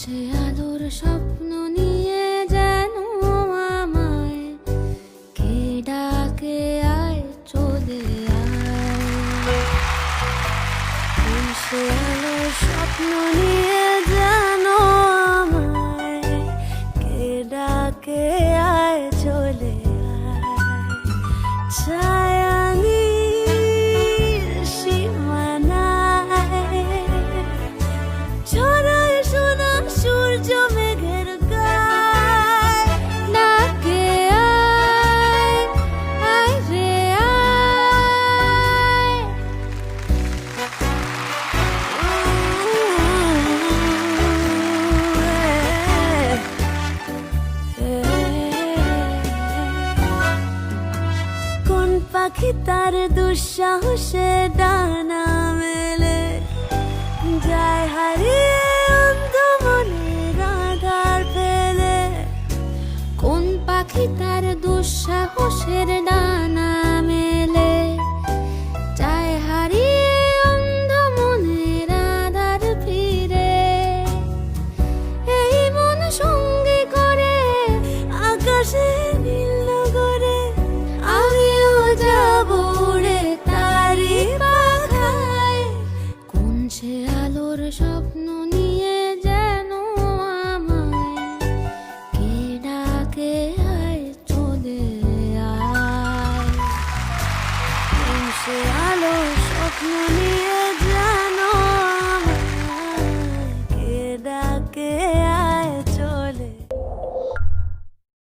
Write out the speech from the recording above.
সে আলোর স্বপ্ন নিয়ে যেন আমায় কে ডাকে আয় চলে আয়। সে আলোর স্বপ্ন নিয়ে যেন আমায় কে ডাকে আয় চলে আয়। পাখি তার দুঃসাহসে ডানা মেলে। যায় হারিয়ে অন্ধ মনের আধার ফেলে। কোন পাখি তার দুঃসাহসের ডানা মেলে? যায় হারিয়ে অন্ধ মনের আধার ফিরে। এই মন সঙ্গে করে আকাশে